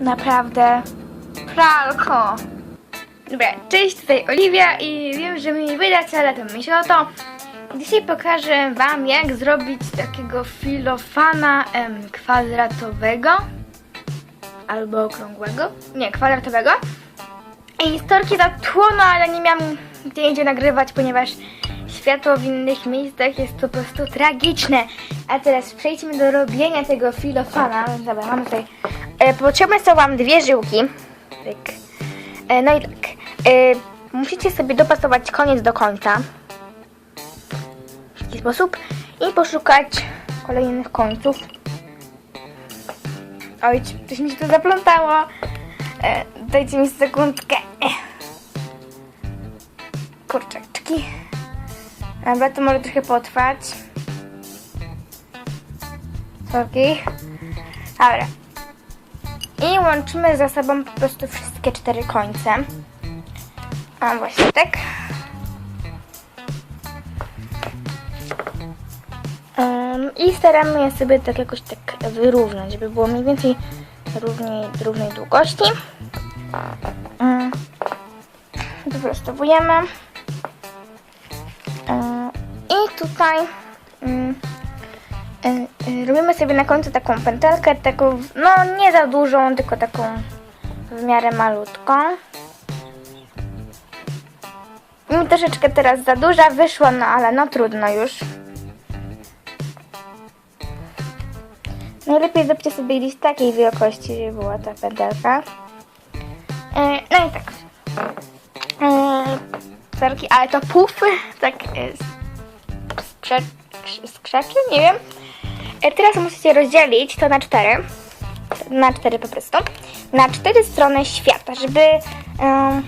naprawdę pralko. Dobra, cześć, tutaj Oliwia i wiem, że mi nie widać, ale to myślę o to. Dzisiaj pokażę Wam, jak zrobić takiego filofana em, kwadratowego albo okrągłego. Nie, kwadratowego. I storki zatłono, ale nie miałam gdzie indziej nagrywać, ponieważ światło w innych miejscach jest po prostu tragiczne. A teraz przejdźmy do robienia tego filofana. Dobra, mamy tutaj. E, potrzebne są Wam dwie żyłki. Tak. E, no i tak. E, musicie sobie dopasować koniec do końca. W taki sposób. I poszukać kolejnych końców. Oj, coś mi się tu zaplątało. E, dajcie mi sekundkę. Ech. Kurczaczki. Dobra, to może trochę potrwać. Sorki. Dobra. I łączymy ze sobą po prostu wszystkie cztery końce. A właśnie tak. I staramy je sobie tak jakoś tak wyrównać, żeby było mniej więcej równej, równej długości. Ym, Wyprostowujemy. I tutaj robimy sobie na końcu taką pętelkę, taką, no nie za dużą, tylko taką w miarę malutką. Mi troszeczkę teraz za duża wyszła, no ale no trudno już. Najlepiej zróbcie sobie gdzieś takiej wielkości, żeby była ta pętelka. E, no i tak. Sorki, ale to pufy, tak e, skrze, skrzeczy, nie wiem. E, teraz musicie rozdzielić to na cztery. Na cztery po prostu. Na cztery strony świata, żeby em,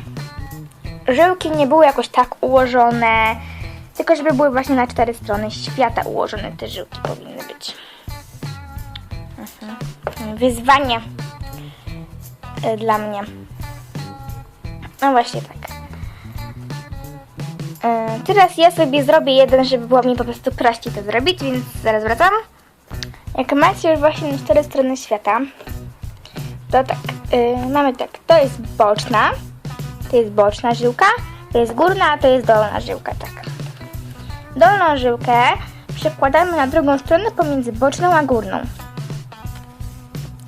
żyłki nie były jakoś tak ułożone, tylko żeby były właśnie na cztery strony świata ułożone te żyłki powinny być. Mhm. Wyzwanie e, dla mnie. No właśnie tak. E, Teraz ja sobie zrobię jeden, żeby było mi po prostu prościej to zrobić, więc zaraz wracam. Jak macie już właśnie cztery strony świata, to tak, e, mamy tak, to jest boczna, to jest boczna żyłka, to jest górna, a to jest dolna żyłka, tak. Dolną żyłkę przekładamy na drugą stronę pomiędzy boczną a górną.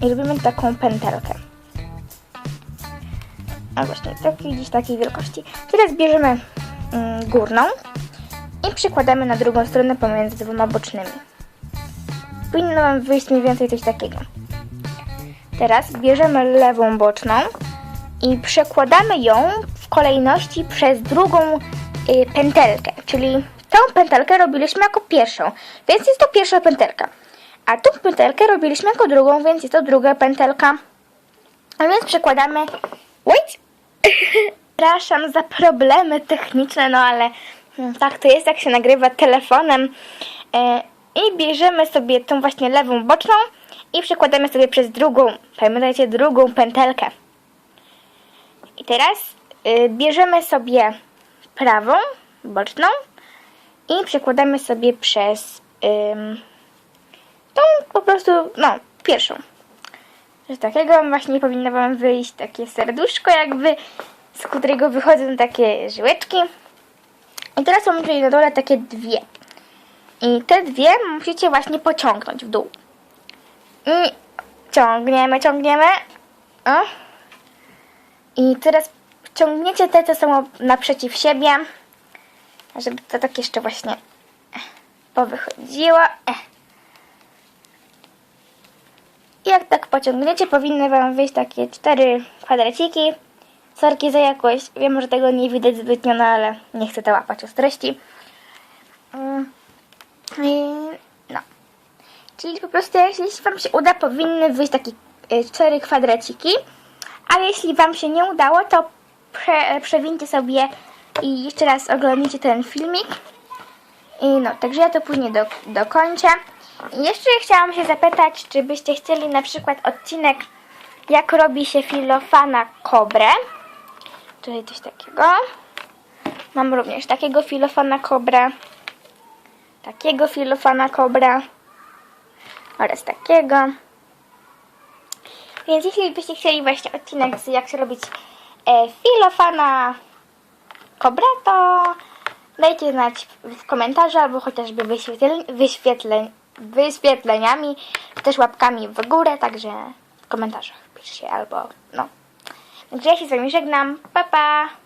I robimy taką pętelkę. A właśnie, takiej gdzieś takiej wielkości. Teraz bierzemy mm, górną i przykładamy na drugą stronę pomiędzy dwoma bocznymi. Powinno nam wyjść mniej więcej coś takiego. Teraz bierzemy lewą boczną i przekładamy ją w kolejności przez drugą y, pętelkę, czyli tą pętelkę robiliśmy jako pierwszą, więc jest to pierwsza pętelka. A tą pętelkę robiliśmy jako drugą, więc jest to druga pętelka. A więc przekładamy... Wait! Przepraszam za problemy techniczne, no ale mm, tak to jest, jak się nagrywa telefonem. E, I bierzemy sobie tą właśnie lewą boczną i przekładamy sobie przez drugą, pamiętajcie, drugą pętelkę. I teraz y, bierzemy sobie prawą, boczną i przekładamy sobie przez tą po prostu, no, pierwszą. Coś takiego właśnie powinno Wam wyjść takie serduszko jakby, z którego wychodzą takie żyłeczki. I teraz mamy tutaj na dole takie dwie. I te dwie musicie właśnie pociągnąć w dół. I ciągniemy, ciągniemy. O. I teraz ciągniecie te, co są naprzeciw siebie, żeby to tak jeszcze właśnie powychodziło. Eh. I jak tak pociągniecie, powinny Wam wyjść takie cztery kwadraciki. Sorki za jakość. Wiem, że tego nie widać zbytnio, no ale nie chcę to łapać ostrości. Mm. I no. Czyli po prostu jeśli Wam się uda, powinny wyjść takie y, cztery kwadraciki. Ale jeśli Wam się nie udało, to prze, przewincie sobie i jeszcze raz oglądnijcie ten filmik. I no, także ja to później do, dokończę. I jeszcze chciałam się zapytać, czy byście chcieli na przykład odcinek, jak robi się filofana kobrę. Tutaj coś takiego. Mam również takiego filofana kobrę. Takiego filofana kobra. Oraz takiego. Więc jeśli byście chcieli właśnie odcinek z jak się robić e, filofana kobra, to dajcie znać w, komentarzu albo chociażby wyświetleń, wyświetleń, wyświetleniami, też łapkami w górę, także w komentarzach piszcie albo no. Także ja się z wami żegnam. Pa pa!